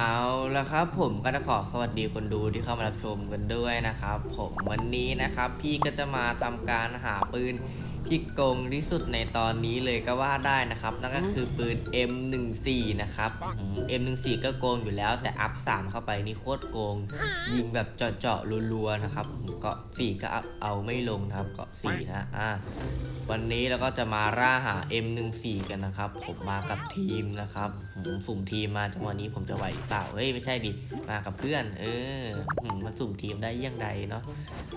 เอาละครับผมก็จะขอสวัสดีคนดูที่เข้ามารับชมกันด้วยนะครับ ผมวันนี้นะครับ พี่ก็จะมาทำการหาปืน ที่โกงที่สุดในตอนนี้เลยก็ว่าได้นะครับ นั่นก็คือปืน M14 นะครับ M14 ก็โกงอยู่แล้วแต่อัพ 3 เข้าไปนี่โคตรโกง ยิงแบบเจาะๆรัวๆนะครับเกาะ4ก็เอาไม่ลงนะครับเกาะ4นะอ่าวันนี้เราก็จะมาร่าหา M14 กันนะครับ ผมมากับทีมนะครับหืมสุ่มทีมมาจังหวะนี้ผมจะไหวหรือเปล่า เฮ้ย ไม่ใช่ดิ มากับเพื่อน เออมาสุ่มทีมได้ยี่ยงใดเนาะ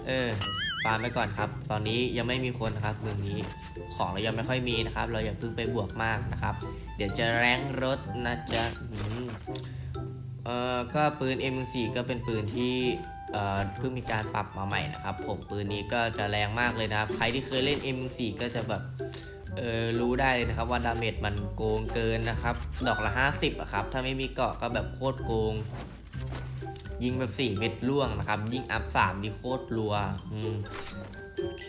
เออฟาร์มไปก่อนครับ ตอนนี้ยังไม่มีคนนะครับเมืองนี้ของเรายังไม่ค่อยมีนะครับ เราอย่าเพิ่งไปบวกมากนะครับ เดี๋ยวจะแรงรถนะจ๊ะเออก็ปืน M14 ก็เป็นปืนที่เอ่อเพิ่งมีการปรับมาใหม่นะครับ ผมปืนนี้ก็จะแรงมากเลยนะครับ ใครที่เคยเล่น M4 ก็จะแบบเออรู้ได้เลยนะครับว่าดาเมจมันโกงเกินนะครับ ดอกละ 50อะครับ ถ้าไม่มีเกาะก็แบบโคตรโกง ยิงแบบ 4 เม็ดล่วงนะครับ ยิงอัพ3นี่โคตรรัวอืมโอเค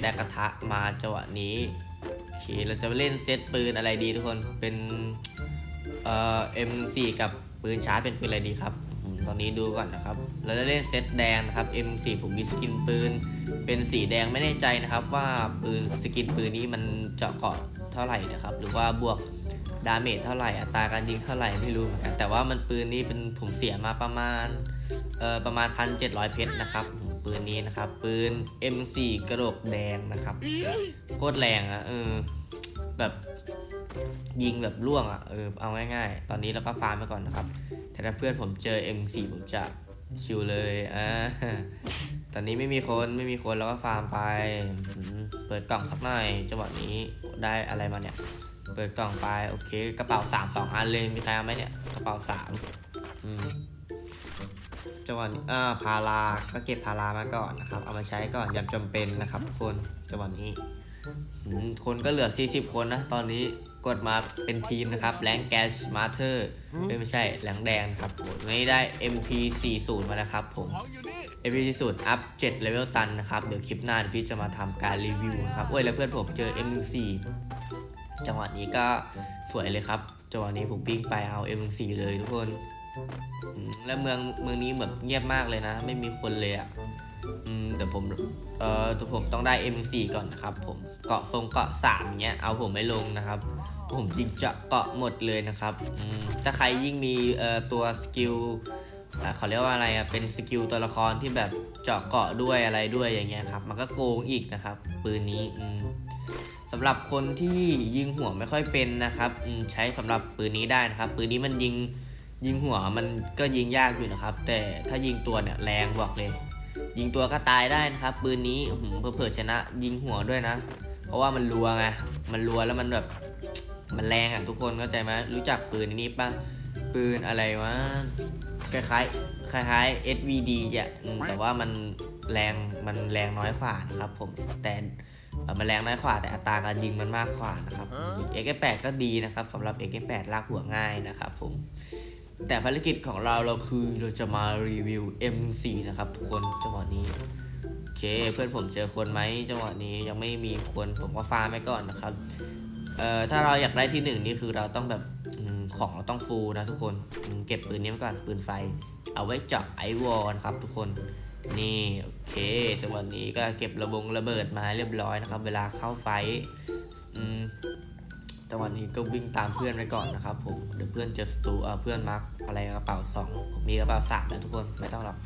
ได้กระทะมาจังหวะนี้ โอเค เราจะเล่นเซตปืนอะไรดีทุกคน เป็นเอ่อ M14 กับปืนชาร์จเป็นปืนอะไรดีครับอืมตอนนี้ดูก่อนนะครับ เราจะเล่นเซตแดงนะครับ M4 ผมมีสกินปืน เป็นสีแดงไม่แน่ใจนะครับ ว่าปืนสกินปืนนี้มันเจาะเกาะเท่าไหร่นะครับ หรือว่าบวกดาเมจเท่าไหร่ อัตราการยิงเท่าไหร่ไม่รู้เหมือนกัน แต่ว่ามันปืนนี้เป็น ผมเสียมาประมาณเอ่อประมาณ 1,700 เพชรนะครับปืนนี้นะครับ ปืน M4 กระโดกแดงนะครับ โคตรแรงอะเออแบบยิงแบบล่วงอะเออเอาง่ายๆ ตอนนี้เราก็ฟาร์มไปก่อนนะครับ แต่ถ้าเพื่อนผมเจอ M4 ผมจะชิลเลยอ่าตอนนี้ไม่มีคนไม่มีคนแล้วก็ฟาร์มไป เปิดกล่องสักหน่อยจังหวะนี้ได้อะไรมาเนี่ย เปิดกล่องไป โอเค กระเป๋าสามสองอันเลยมีใครเอาไหมเนี่ย กระเป๋าสาม จังหวะนี้อ่าพาราก็เก็บพารามาก่อนนะครับ เอามาใช้ก่อนยามจำเป็นนะครับทุกคนจังหวะนี้คนก็เหลือ 40 คนนะ ตอนนี้กดมาเป็นทีมนะครับ แรงแกสมาเธอร์ไม่ใช่แรงแดงครับผมวันนี้ได้ MP40 มาแล้วครับผม MP40 อัพ7เลเวลตันนะครับ เดี๋ยวคลิปหน้าพี่จะมาทำการรีวิวนะครับเอ้ยแล้วเพื่อนผมเจอ M4 จังหวะนี้ก็สวยเลยครับ จังหวะนี้ผมปิ้งไปเอา M4 เลยทุกคน แล้วเมืองเมืองนี้แบบเงียบมากเลยนะ ไม่มีคนเลยอะ่ะแต่ผมเอ่อแต่ผมต้องได้ M4 ก่อนนะครับ ผมเกาะทรงเกาะสามเงี้ยเอาผมไม่ลงนะครับ ผมจริงจะเกาะหมดเลยนะครับถ้าใครยิ่งมีเอ่อตัวสกิลเขาเรียกว่าอะไรอะเป็นสกิลตัวละครที่แบบเจาะเกาะด้วยอะไรด้วยอย่างเงี้ยครับ มันก็โกงอีกนะครับ ปืนนี้สำหรับคนที่ยิงหัวไม่ค่อยเป็นนะครับใช้สำหรับปืนนี้ได้นะครับ ปืนนี้มันยิง ยิงหัวมันก็ยิงยากอยู่นะครับ แต่ถ้ายิงตัวเนี่ยแรงบอกเลย ยิงตัวก็ตายได้นะครับ ปืนนี้หือเผื่อชนะ ยิงหัวด้วยนะ เพราะว่ามันรัวไงมันรัวแล้วมันแบบมันแรงอะทุกคนเข้าใจไหมรู้จักปืนนี้ปะปืนอะไรวะคล้ายๆคล้ายๆ SVD อะแต่ว่ามันแรงมันแรงน้อยกว่านะครับผมแต่มันแรงน้อยกว่าแต่อัตราการยิงมันมากกว่านะครับเอ็กแปดก็ดีนะครับสำหรับเอ็กแปดลากหัวง่ายนะครับผม แต่ภารกิจของเราเราคือเราจะมารีวิว M4 นะครับ ทุกคนจังหวะนี้โอเคเพื่อนผมเจอคนไหมจังหวะนี้ยังไม่มีคนผมก็ฟาร์มไปก่อนนะครับเอ่อถ้าเราอยากได้ที่หนึ่งนี่คือเราต้องแบบของเราต้องฟูลนะทุกคนเก็บปืนนี้ไว้ก่อนปืนไฟ เอาไว้เจาะไอวอลนะครับ ทุกคนนี่โอเคจังหวะนี้ก็เก็บระบงระเบิดมาเรียบร้อยนะครับ เวลาเข้าไฟอืม จังหวะนี้ก็วิ่งตามเพื่อนไปก่อนนะครับผมเดี๋ยวเพื่อนเจะสตูเพื่อนมาร์กอะไรกระเป๋าสองผมมีกระเป๋าสามแล้วทุกคนไม่ต้องหรอก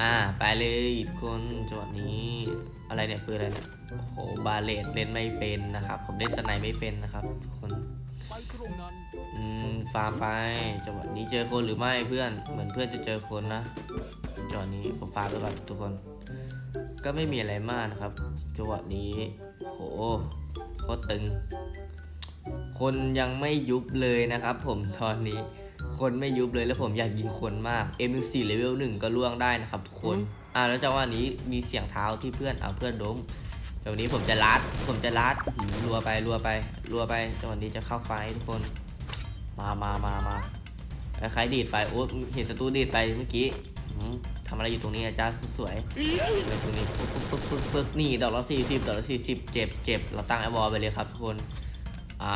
อ่าไปเลยทุกคนจังหวะนี้อะไรเนี่ยปืนอะไรเนี่ยโอ้โหบาเลตเล่นไม่เป็นนะครับ ผมเล่นสไนไม่เป็นนะครับ ทุกคนไปตรงนั้นอืมฟาร์มไปจังหวะนี้เจอคนหรือไม่เพื่อนเหมือนเพื่อนจะเจอคนนะจังหวะนี้ผมฟาร์มไปก่อนทุกคน ก็ไม่มีอะไรมากนะครับจังหวะนี้โห ตรตึง คนยังไม่ยุบเลยนะครับ ผมตอนนี้ คนไม่ยุบเลยแล้วผมอยากยิงคนมาก M4 เลเวลหนึ่งก็ล่วงได้นะครับทุกคน อ่าแล้วจังหวะนี้มีเสียงเท้าที่เพื่อนเอาเพื่อนล้มจังหวะนี้ผมจะลัด ผมจะลัดหืมรัวไปรัวไปรัวไปจังหวะนี้จะเข้าไฟท์ทุกคน มามามามาเอ้ยใครดีดไปโอ้เห็นศัตรูดีดไปเมื่อกี้หืม ทำอะไรอยู่ตรงนี้อาจารย์สวยๆเลยตรงนี้ปึ๊กปึ๊กปึ๊กปึ๊กปึ๊กนี่ดอกละสี่สิบดอกละสี่สิบเจ็บเจ็บเราตั้งไอวอลไปเลยครับทุกคนอ่า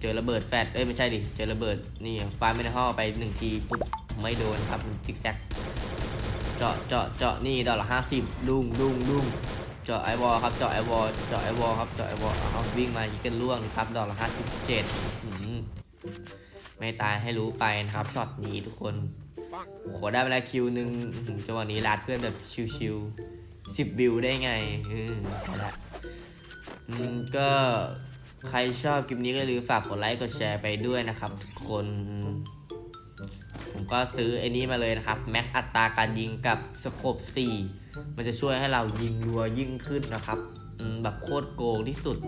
เจอระเบิดแฟดเอ้ยไม่ใช่ดิเจอระเบิดนี่ฟาดไม่ได้ห่อไปหนึ่งทีปุ๊บไม่โดนครับมันซิกแซกเจาะเจาะเจาะนี่ดอกละห้าสิบดุ้งดุ้งดุ้งเจาะไอวอลครับเจาะไอวอลเจาะไอวอลครับเจาะไอวอลเอาวิ่งมายิงกันล่วงครับดอกละห้าสิบเจ็ดไม่ตายให้รู้ไปนะครับช็อตนี้ทุกคน โอ้โหได้เวลาคิวหนึ่งจังหวะนี้ลาดเพื่อนแบบชิวๆสิบวิวได้ไงเออใช่ละอืมก็ใครชอบคลิปนี้ก็ลืมฝากกดไลค์กดแชร์ไปด้วยนะครับทุกคน ผมก็ซื้อไอ้นี้มาเลยนะครับ แม็กอัตราการยิงกับสโคป4มันจะช่วยให้เรายิงรัวยิ่งขึ้นนะครับแบบโคตรโกงที่สุด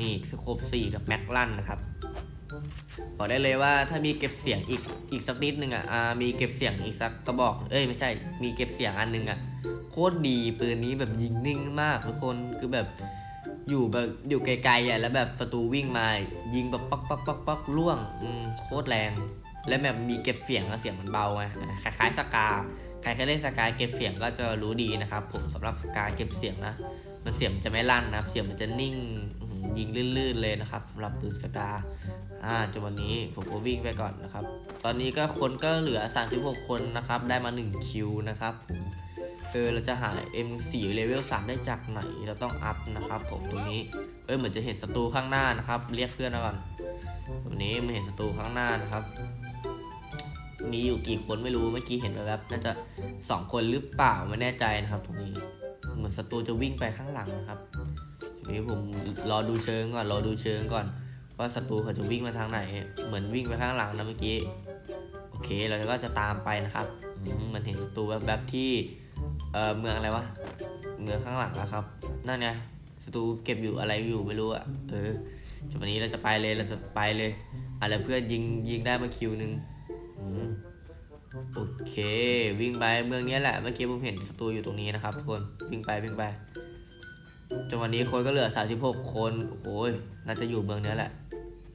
นี่สโคป4กับแม็กลั่นนะครับ บอกได้เลยว่าถ้ามีเก็บเสียงอีกอีกสักนิดนึงอะอ่ามีเก็บเสียงอีกสักกระบอก เอ้ยไม่ใช่ มีเก็บเสียงอันนึงอะโคตรดีปืนนี้แบบยิงนิ่งมากทุกคนคือแบบอยู่แบบอยู่ไกลๆอะแล้วแบบศัตรูวิ่งมายิงแบบปักปักปักปักล่วงอืมโคตรแรง และแบบมีเก็บเสียงแล้วเสียงมันเบาไงคล้ายๆสกาใครเคยเล่นสกาเก็บเสียงก็จะรู้ดีนะครับ ผมสำหรับสกาเก็บเสียงนะมันเสียงมันจะไม่ลั่นนะเสียงมันจะนิ่ง ยิงลื่นๆเลยนะครับสำหรับปืนสกาอ่าจนวันนี้ผมก็วิ่งไปก่อนนะครับ ตอนนี้ก็คนก็เหลือ 36 คนนะครับ ได้มา 1 คิวนะครับผมเออเราจะหา M4 เลเวล3ได้จากไหนเราต้องอัพนะครับ ผมตรงนี้เอ้ยเหมือนจะเห็นศัตรูข้างหน้านะครับ เรียกเพื่อนก่อนตรงนี้มันเห็นศัตรูข้างหน้านะครับ มีอยู่กี่คนไม่รู้เมื่อกี้เห็นแบบน่าจะ 2 คนหรือเปล่าไม่แน่ใจนะครับ ตรงนี้เหมือนศัตรูจะวิ่งไปข้างหลังนะครับ นี้ผมรอดูเชิงก่อน รอดูเชิงก่อน ว่าศัตรูเขาจะวิ่งมาทางไหน เหมือนวิ่งไปข้างหลังนะเมื่อกี้ โอเค เราก็จะตามไปนะครับอืมมันเห็นศัตรูแบบแบบที่ เออเมืองอะไรวะ เมืองข้างหลังนะครับ นั่นไงศัตรูเก็บอยู่อะไรอยู่ไม่รู้อะเออจุดวันนี้เราจะไปเลย เราจะไปเลย อะไรเพื่อนยิงยิงได้มาคิวหนึ่งโอเค วิ่งไปเมืองนี้แหละ เมื่อกี้ผมเห็นศัตรูอยู่ตรงนี้นะครับทุกคน วิ่งไปวิ่งไป จนวันนี้คนก็เหลือ 36 คนโอ้โหยน่าจะอยู่เมืองนี้แหละ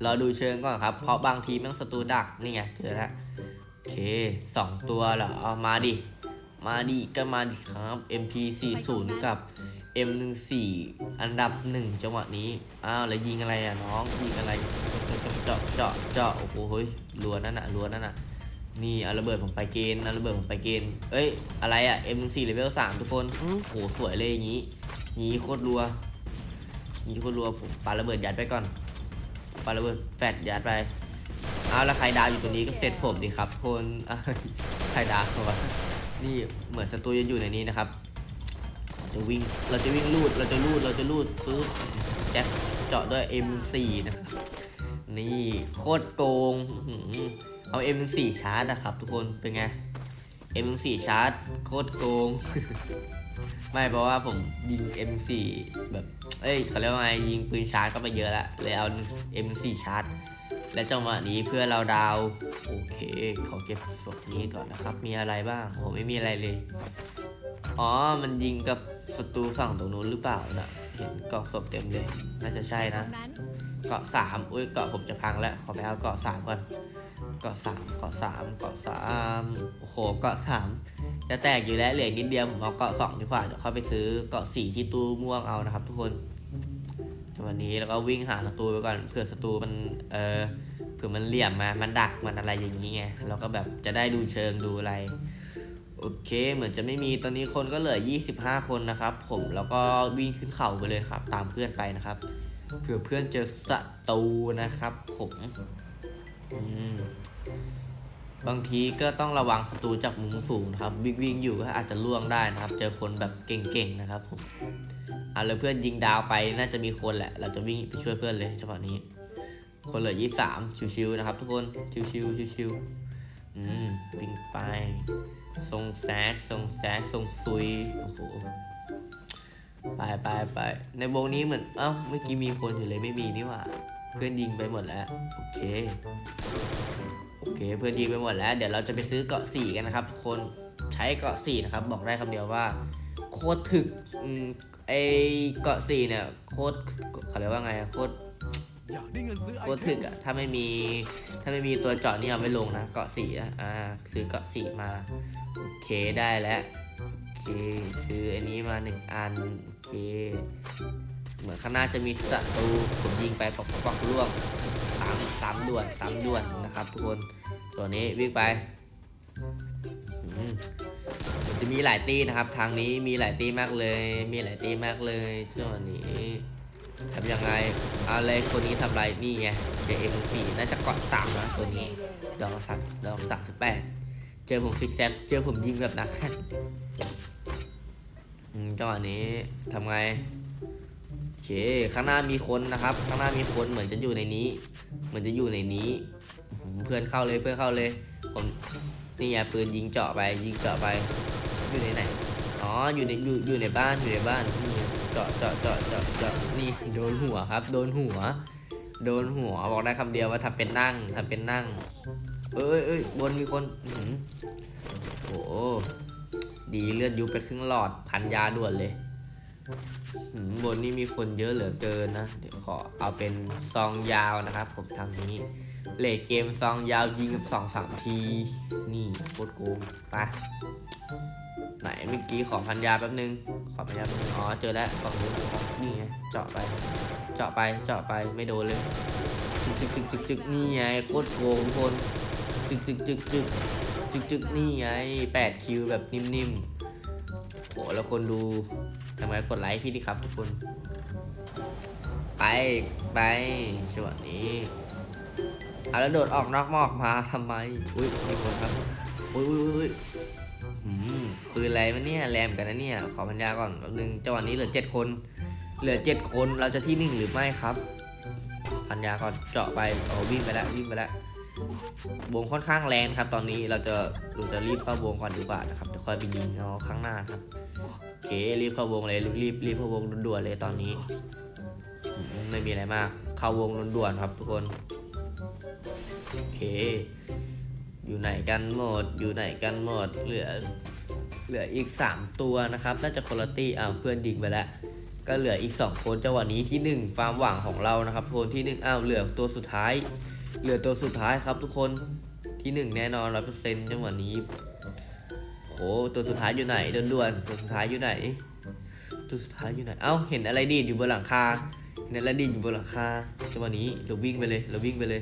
เราดูเชิงก่อนครับ เพราะบางทีม่งศัตรูดักนี่ไงเจอแล้วโอเคสองตัวเหรอเอามาดิ มาดิก็มาดิครับ MP40 กับ M14 อันดับหนึ่งจังหวะนี้อ้าวแล้วยิงอะไรอะน้องยิงอะไรเจาะเจาะเจาะโอ้โหเฮ้ยรัวนั่นน่ะรัวนั่นน่ะนี่เอาระเบิดผมไปเกณฑ์เอาระเบิดผมไปเกณฑ์เอ้ยอะไรอะ M14 เลเวล3ทุกคนโอ้โหสวยเลยอย่างนี้ นี้โคตรรัวนี้โคตรรัวผมปาระเบิดยัดไปก่อนปาระเบิดแฟดยัดไปเอาแล้วใครดาวอยู่ตรงนี้ก็เสร็จผมดิครับทุกคนใครดาววะนี่เหมือนศัตรูจะอยู่ในนี้นะครับ จะวิ่งเราจะวิ่งลูดเราจะลูดเราจะลูดปึ๊บแจ็คเจาะด้วย M4 นะครับนี่โคตรโกงเอา M4 ชาร์จนะครับทุกคนเป็นไง M4 ชาร์จโคตรโกง ไม่เพราะว่าผมยิง M4 แบบ เอ้ยเขาเรียกว่าไงยิงปืนชาร์จก็ไปเยอะละเลยเอา M4 ชาร์จ และจังหวะนี้เพื่อเราดาว โอเค ขอเก็บศพนี้ก่อนนะครับ มีอะไรบ้าง โอ้ไม่มีอะไรเลย อ๋อ มันยิงกับศัตรูฝั่งตรงนู้นหรือเปล่านะเห็นกล่องศพเต็มเลย น่าจะใช่นะ เกาะสามอุ้ย เกาะผมจะพังแล้ว ขอไปเอาเกาะสามก่อน เกาะสามเกาะสามเกาะสามโอ้โห เกาะสาม จะแตกอยู่แล้วเหลือนิดเดียวผมเอาเกาะสองดีกว่าเดี๋ยวเข้าไปซื้อเกาะสี่ที่ตู้ม่วงเอานะครับ ทุกคนวันนี้แล้วก็วิ่งหาศัตรูไปก่อนเผื่อศัตรูมันเออเผื่อมันเหลี่ยมมา มันดักมันอะไรอย่างนี้ไงเราก็แบบจะได้ดูเชิงดูอะไรโอเคเหมือนจะไม่มีตอนนี้คนก็เหลือ 25 คนนะครับ ผมแล้วก็วิ่งขึ้นเขาไปเลยครับ ตามเพื่อนไปนะครับเผื่อเพื่อนเจอศัตรูนะครับ ผมอืม บางทีก็ต้องระวังศัตรูจากมุมสูงนะครับ วิ่งวิ่งอยู่ก็อาจจะล่วงได้นะครับ เจอคนแบบเก่งๆนะครับผมอะแล้วเพื่อนยิงดาวไปน่าจะมีคนแหละ เราจะวิ่งไปช่วยเพื่อนเลยจังหวะนี้ คนเหลือ23ชิวๆนะครับ ทุกคนชิวๆชิวๆอืมวิ่งไปทรงแซดทรงแซดทรงซุยโอ้โหไปไปไปในวงนี้เหมือนเอ้าเมื่อกี้มีคนอยู่เลยไม่มีนี่หว่า เพื่อนยิงไปหมดแล้ว โอเค โอเค เพื่อนยิงไปหมดแล้ว เดี๋ยวเราจะไปซื้อเกาะสี่กันนะครับทุกคนใช้เกาะสี่นะครับ บอกได้คำเดียวว่า โคตรถึกอืมไอเกาะสี่เนี่ย โคตรเขาเรียกว่าไงโคตรโคตรถึกอะถ้าไม่มีถ้าไม่มีตัวเจาะนี่เอาไม่ลงนะเกาะสีนะอ่าซื้อเกาะสีมาโอเคได้แล้วโอเค ซื้ออันนี้มาหนึ่งอันโอเค เหมือนข้างหน้าจะมีศัตรูผมยิงไปปอกปอกปอกล่วงขามสามด่วนสามด่วนนะครับ ทุกคนตัวนี้วิ่งไปจะมีหลายตีนะครับ ทางนี้มีหลายตีมากเลย มีหลายตีมากเลยช่วงนี้ทำยังไงอะไรคนนี้ทำไรนี่ไงเจเอ็มสี่น่าจะกาะสามนะตัวนี้ดอกสามดอกสามสิบแปดเจอผมฟิกแซกเจอผมยิงแบบหนักแค่นอืมจังหวะนี้ทำไง อเคข้างหน้ามีคนนะครับ ข้างหน้ามีคนเหมือนจะอยู่ในนี้ เหมือนจะอยู่ในนี้ เพื่อนเข้าเลยเพื่อนเข้าเลย ผมนี่ไงปืนยิงเจาะไปยิงเจาะไป อยู่ในไหนอ๋ออยู่ในอยู่อยู่ในบ้านอยู่ในบ้านนี่เจาะเจาะเจาะเจาะเจาะนี่โดนหัวครับ โดนหัว โดนหัวบอกได้คำเดียวว่าทำเป็นนั่งทำเป็นนั่ง เอ้ยเอ้ยบนมีคนหือโอ้ดีเลือดยุบไปครึ่งหลอดพันยาด่วนเลย หืมบนนี้มีคนเยอะเหลือเกินนะ เดี๋ยวขอเอาเป็นซองยาวนะครับ ผมทางนี้เลทเกมซองยาวยิงกับสองสามที นี่โคตรโกงไปไหนเมื่อกี้ขอพันยาแป๊บนึง ขอพันยาแป๊บนึงอ๋อเจอแล้วฝั่งนู้นนี่ไงเจาะไป เจาะไปเจาะไปไม่โดนเลยจึกจึกจึกจึกจึกนี่ไงโคตรโกงทุกคนจึกจึกจึกจึกจึกจึกนี่ไงแปดคิวแบบนิ่มๆโหแล้วคนดู ทำไมกดไลค์พี่ดิครับ ทุกคน ไปไปส่วนนี้เอาแล้วโดดออกนอกหมอกมาทำไม อุ้ยมีคนครับ อุ้ยอุ้ยอุ้ยปืนอะไรมันเนี่ยแรมกันนะเนี่ย ขอพันยาก่อนแป๊บนึงจังหวะนี้เหลือเจ็ดคน เหลือเจ็ดคนเราจะที่หนึ่งหรือไม่ครับ พันยาก่อนเจาะไปโอ้วิ่งไปแล้ววิ่งไปแล้ววงค่อนข้างแรงครับ ตอนนี้เราจะเราจะรีบเข้าวงก่อนดีกว่านะครับเดี๋ยวค่อยไปยิงเอาข้างหน้าครับ เครีบเข้าวงเลยรีบรีบเข้าวงด่วนๆเลยตอนนี้ ไม่มีอะไรมาก เข้าวงด่วนๆครับทุกคนโอเค อยู่ไหนกันหมด อยู่ไหนกันหมด เหลือเหลืออีก 3 ตัวนะครับ น่าจะคนลตี้อ้าวเพื่อนดิงไปแล้ว ก็เหลืออีก 2 คนจังหวะนี้ที่ 1 ฟาร์มหวังของเรานะครับโทนที่ 1 อ้าวเหลือตัวสุดท้าย เหลือตัวสุดท้ายครับทุกคนที่ 1 แน่นอนร้อยเปอร์เซ็นต์จังหวะนี้ โอ้ตัวสุดท้ายอยู่ไหนด่วนๆตัวสุดท้ายอยู่ไหน ตัวสุดท้ายอยู่ไหน เอ้าเห็นอะไรดีดอยู่บนหลังคาเห็นอะไรดีดอยู่บนหลังคาจังหวะนี้เราวิ่งไปเลยเราวิ่งไปเลย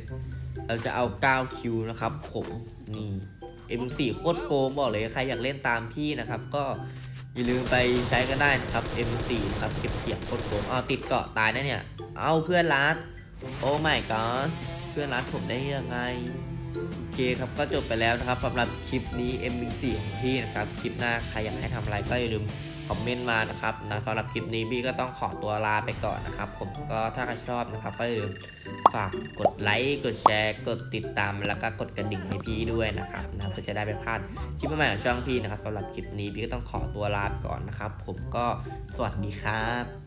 เราจะเอา9คิวนะครับ ผมนี่เอ็มสี่โคตรโกงบอกเลยใครอยากเล่นตามพี่นะครับ ก็อย่าลืมไปใช้กันได้นะครับ M4 ครับเก็บเสียงโคตรโกงเอาติดเกาะตายนะเนี่ย เอาเพื่อนรัดโอ้ my god เพื่อนรัดผมได้ยังไง เคครับก็จบไปแล้วนะครับสำหรับคลิปนี้ M14 ของพี่นะครับ คลิปหน้าใครอยากให้ทำอะไรก็อย่าลืมคอมเมนต์มานะครับนะสำหรับคลิปนี้พี่ก็ต้องขอตัวลาไปก่อนนะครับ ผมก็ถ้าใครชอบนะครับ ก็อย่าลืมฝากกดไลค์กดแชร์กดติดตามแล้วก็กดกระดิ่งให้พี่ด้วยนะครับนะเพื่อจะได้ไม่พลาดคลิปใหม่ๆของช่องพี่นะครับสำหรับคลิปนี้พี่ก็ต้องขอตัวลาไปก่อนนะครับ ผมก็สวัสดีครับ